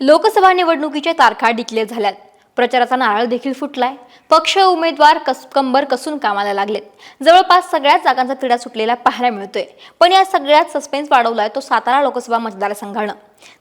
लोकसभा निवडणुकीच्या तारखा डिक्लेअर झाल्यात. प्रचाराचा नारळ देखील फुटलाय. पक्ष उमेदवार कस कंबर कसून कामाला लागलेत. जवळपास सगळ्याच जागांचा तिढा सुटलेला पाहायला मिळतोय. पण या सगळ्यात सस्पेन्स वाढवलाय तो सातारा लोकसभा मतदारसंघानं.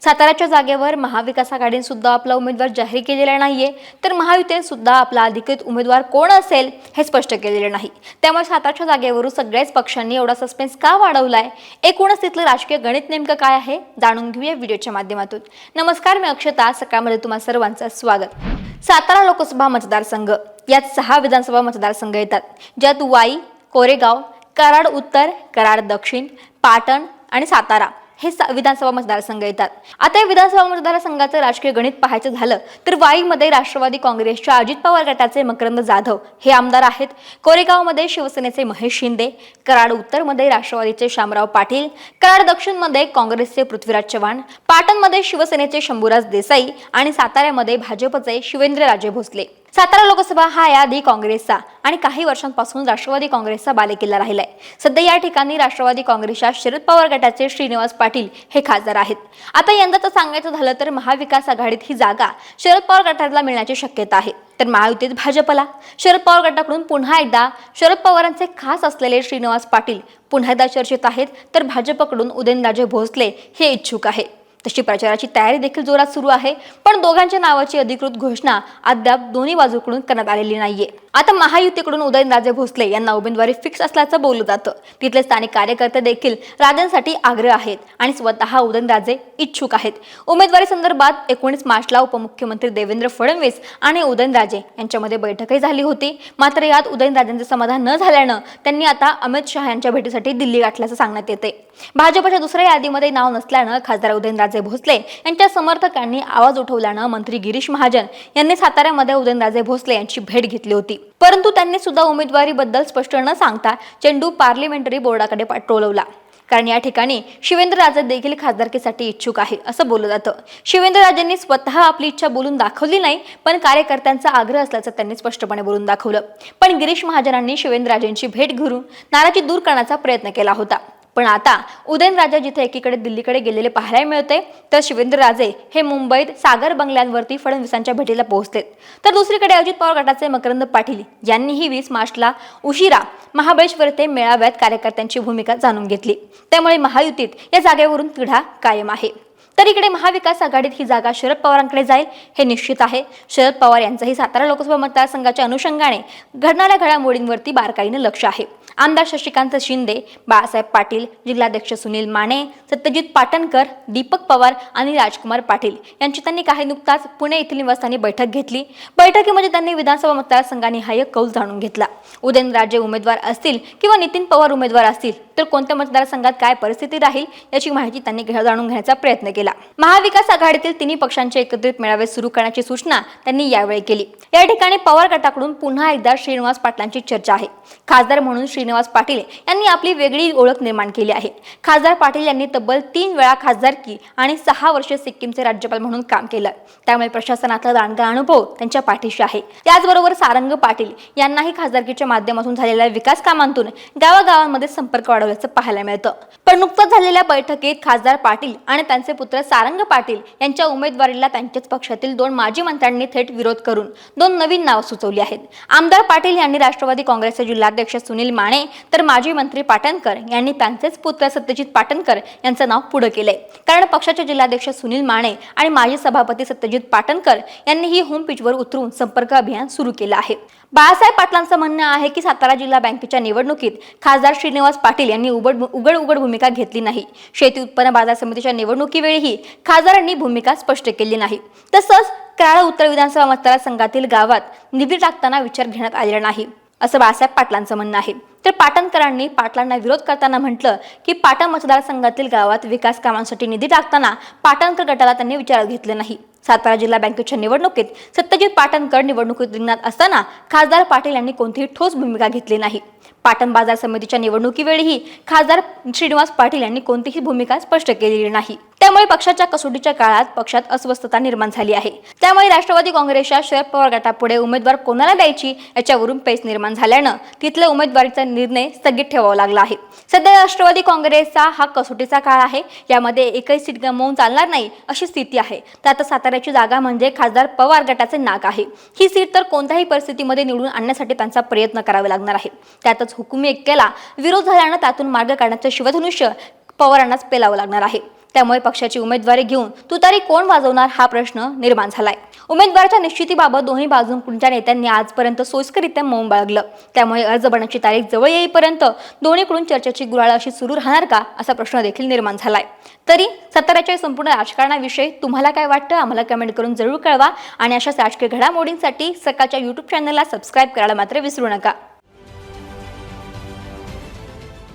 साताऱ्याच्या जागेवर महाविकास आघाडीने सुद्धा आपला उमेदवार जाहीर केलेला नाहीये. तर महायुतीने सुद्धा आपला अधिकृत उमेदवार कोण असेल हे स्पष्ट केलेले नाही. त्यामुळे सातारच्या जागेवरून सगळ्याच पक्षांनी एवढा सस्पेन्स का वाढवलाय? एकूणच तिथलं राजकीय गणित नेमकं काय आहे? जाणून घेऊया व्हिडिओच्या माध्यमातून. नमस्कार मी अक्षता. सकाळमध्ये तुम्हा सर्वांचं स्वागत. सातारा लोकसभा मतदारसंघ यात सहा विधानसभा मतदारसंघ येतात. ज्यात वाई कोरेगाव कराड उत्तर कराड दक्षिण पाटण आणि सातारा. हे सा- विधानसभा मतदारसंघ येतात. आता या विधानसभा मतदारसंघाचं राजकीय गणित पाहायचं झालं तर वाईमध्ये राष्ट्रवादी काँग्रेसच्या अजित पवार गटाचे मकरंद जाधव हे आमदार आहेत. कोरेगावमध्ये शिवसेनेचे महेश शिंदे कराड उत्तरमध्ये राष्ट्रवादीचे शामराव पाटील कराड दक्षिणमध्ये काँग्रेसचे पृथ्वीराज चव्हाण पाटणमध्ये शिवसेनेचे शंभूराज देसाई आणि साताऱ्यामध्ये भाजपचे शिवेंद्रराजे भोसले. सातारा लोकसभा हा याआधी काँग्रेसचा आणि काही वर्षांपासून राष्ट्रवादी काँग्रेसचा बालेकिल्ला राहिलाय. सध्या या ठिकाणी राष्ट्रवादी काँग्रेसच्या शरद पवार गटाचे श्रीनिवास पाटील हे खासदार आहेत. आता यंदाचं सांगायचं झालं तर महाविकास आघाडीत ही जागा शरद पवार गटाला मिळण्याची शक्यता आहे. तर महायुतीत भाजपला. शरद पवार गटाकडून पुन्हा एकदा शरद पवारांचे खास असलेले श्रीनिवास पाटील पुन्हा एकदा चर्चेत आहेत. तर भाजपकडून उदयनराजे भोसले हे इच्छुक आहे तशी प्रचाराची तयारी देखील जोरात सुरू आहे. पण दोघांच्या नावाची अधिकृत घोषणा अद्याप दोन्ही बाजूकडून करण्यात आलेली नाहीये. आता महायुतीकडून उदयनराजे भोसले यांना उमेदवारी फिक्स असल्याचं बोललं जातं. तिथले स्थानिक कार्यकर्ते देखील राजांसाठी आग्रह आहेत आणि स्वतः उदयनराजे इच्छुक आहेत. उमेदवारी संदर्भात एकोणीस मार्चला उपमुख्यमंत्री देवेंद्र फडणवीस आणि उदयनराजे यांच्यामध्ये बैठकही झाली होती. मात्र यात उदयनराजेंचे समाधान न झाल्यानं त्यांनी आता अमित शहा यांच्या भेटीसाठी दिल्ली गाठल्याचं सांगण्यात येते. भाजपच्या दुसऱ्या यादीमध्ये नाव नसल्यानं खासदार उदयनराजे भोसले यांच्या समर्थकांनी आवाज उठवल्यानं मंत्री गिरीश महाजन यांनी साताऱ्यामध्ये उदयनराजे भोसले यांची भेट घेतली होती. परंतु त्यांनी सुद्धा उमेदवारीबद्दल स्पष्ट न सांगता चेंडू पार्लिमेंटरी बोर्डाकडे पाठवला कारण या ठिकाणी शिवेंद्रराजे देखील खासदारकीसाठी इच्छुक आहे असं बोललं जातं. शिवेंद्रराजेंनी स्वतः आपली इच्छा बोलून दाखवली नाही पण कार्यकर्त्यांचा आग्रह असल्याचं त्यांनी स्पष्टपणे बोलून दाखवलं. पण गिरीश महाजनांनी शिवेंद्रराजेंची भेट घेऊन नाराजी दूर करण्याचा प्रयत्न केला होता. पण आता उदयनराजे जिथे एकीकडे दिल्लीकडे गेलेले पाहायला मिळते तर शिवेंद्रराजे हे मुंबईत सागर बंगल्यांवरती फडणवीसांच्या भेटीला पोहोचलेत. तर दुसरीकडे अजित पवार गटाचे मकरंद पाटील यांनीही वीस मार्चला उशिरा महाबळेश्वर येथे मेळाव्यात कार्यकर्त्यांची भूमिका जाणून घेतली. त्यामुळे महायुतीत या जागेवरून तिढा कायम आहे. तर इकडे महाविकास आघाडीत ही जागा शरद पवारांकडे जाईल हे निश्चित आहे. शरद पवार यांचंही सातारा लोकसभा मतदारसंघाच्या अनुषंगाने घडणाऱ्या घडामोडींवरती बारकाईनं लक्ष आहे. आमदार शशिकांत शिंदे बाळासाहेब पाटील जिल्हाध्यक्ष सुनील माने सत्यजित पाटणकर दीपक पवार आणि राजकुमार पाटील यांची त्यांनी काही नुकताच पुणे येथील निवासस्थानी बैठक घेतली. बैठकीमध्ये त्यांनी विधानसभा मतदारसंघानिहाय कौल जाणून घेतला. उदयनराजे उमेदवार असतील किंवा नितीन पवार उमेदवार असतील तर कोणत्या मतदारसंघात काय परिस्थिती राहील याची माहिती त्यांनी जाणून घेण्याचा प्रयत्न केला. महाविकास आघाडीतील तिन्ही पक्षांचे एकत्रित मेळावे सुरू करण्याची सूचना त्यांनी यावेळी केली. या ठिकाणी पवार गटाकडून पुन्हा एकदा श्रीनिवास पाटलांची चर्चा आहे. खासदार म्हणून श्री श्रीनिवास पाटील यांनी आपली वेगळी ओळख निर्माण केली आहे. खासदार पाटील यांनी तब्बल तीन वेळा खासदारकी आणि सहा वर्ष सिक्कीमचे राज्यपाल म्हणून काम केलं. त्यामुळे प्रशासनातला दांडगा अनुभव त्यांच्या पाठीशी आहे. त्याचबरोबर सारंग पाटील यांनाही खासदारकीच्या माध्यमातून झालेल्या विकास कामांतून गावागावांमध्ये संपर्क वाढवल्याचं पाहायला मिळतं. पण नुकताच झालेल्या बैठकीत खासदार पाटील आणि त्यांचे पुत्र सारंग पाटील यांच्या उमेदवारीला त्यांच्याच पक्षातील दोन माजी मंत्र्यांनी थेट विरोध करून दोन नवीन नावं सुचवली आहेत. आमदार पाटील यांनी राष्ट्रवादी काँग्रेसचे जिल्हाध्यक्ष सुनील माने तर माजी मंत्री पाटणकर यांनी त्यांचेच पुत्र सत्यजित पाटणकर यांचं नाव पुढे केलंय. कारण पक्षाचे जिल्हाध्यक्ष सुनील माने आणि माजी सभापती सत्यजित पाटणकर यांनी ही होम पिचवर उतरून संपर्क अभियान सुरू केलं आहे. बाळासाहेब पाटलांचं म्हणणं आहे की सातारा जिल्हा बँकेच्या निवडणुकीत खासदार श्रीनिवास पाटील यांनी उघड उघड उघड भूमिका घेतली नाही. शेती उत्पन्न बाजार समितीच्या निवडणुकीवेळीही खासदारांनी भूमिका स्पष्ट केली नाही. तसंच कराड उत्तर विधानसभा मतदारसंघातील गावात निधी टाकताना विचार घेण्यात आलेला नाही. असं बाळासाहेब पाटलांचं म्हणणं आहे. तर पाटणकरांनी पाटलांना विरोध करताना म्हटलं की पाटण मतदारसंघातील गावात विकास कामांसाठी निधी टाकताना पाटणकर गटाला त्यांनी विचारात घेतले नाही. सातारा जिल्हा बँकेच्या निवडणुकीत सत्यजित पाटणकर निवडणुकीत रिंगणात असताना खासदार पाटील यांनी कोणतीही ठोस भूमिका घेतली नाही. पाटण बाजार समितीच्या निवडणुकीवेळीही खासदार श्रीनिवास पाटील यांनी कोणतीही भूमिका स्पष्ट केलेली नाही. त्यामुळे पक्षाच्या कसोटीच्या काळात पक्षात अस्वस्थता निर्माण झाली आहे. त्यामुळे राष्ट्रवादी काँग्रेसच्या शरद पवार गटापुढे उमेदवार कोणाला द्यायची याच्यावरून पेच निर्माण झाल्यानं तिथल्या उमेदवारीचा निर्णय स्थगित ठेवावा लागला आहे. सध्या राष्ट्रवादी काँग्रेसचा हा कसोटीचा काळ आहे. यामध्ये एकही सीट गमावून चालणार नाही अशी स्थिती आहे. त्यात साताऱ्याची जागा म्हणजे खासदार पवार गटाचे नाक आहे. ही सीट तर कोणत्याही परिस्थितीमध्ये निवडून आणण्यासाठी त्यांचा प्रयत्न करावे लागणार आहे. त्यातच हुकुमी एक्केला विरोध झाल्यानं त्यातून मार्ग काढण्याचं शिवधनुष्य पवारांनाच पेलावं लागणार आहे. त्यामुळे पक्षाची उमेदवारी घेऊन तुतारी कोण वाजवणार हा प्रश्न निर्माण झालाय. उमेदवाराच्या निश्चितीबाबत दोन्ही बाजूंच्या नेत्यांनी आजपर्यंत सोयीस्करित्या मौन बाळगलं. त्यामुळे अर्ज भरण्याची तारीख जवळ येईपर्यंत दोन्हीकडून चर्चेची गुराळ अशी सुरू राहणार का असा प्रश्न देखील निर्माण झालाय. तरी सत्ताराच्या संपूर्ण राजकारणाविषयी तुम्हाला काय वाटतं? आम्हाला कमेंट करून जरूर कळवा. आणि अशाच राजकीय घडामोडींसाठी सकाळच्या युट्यूब चॅनलला सबस्क्राईब करायला मात्र विसरू नका.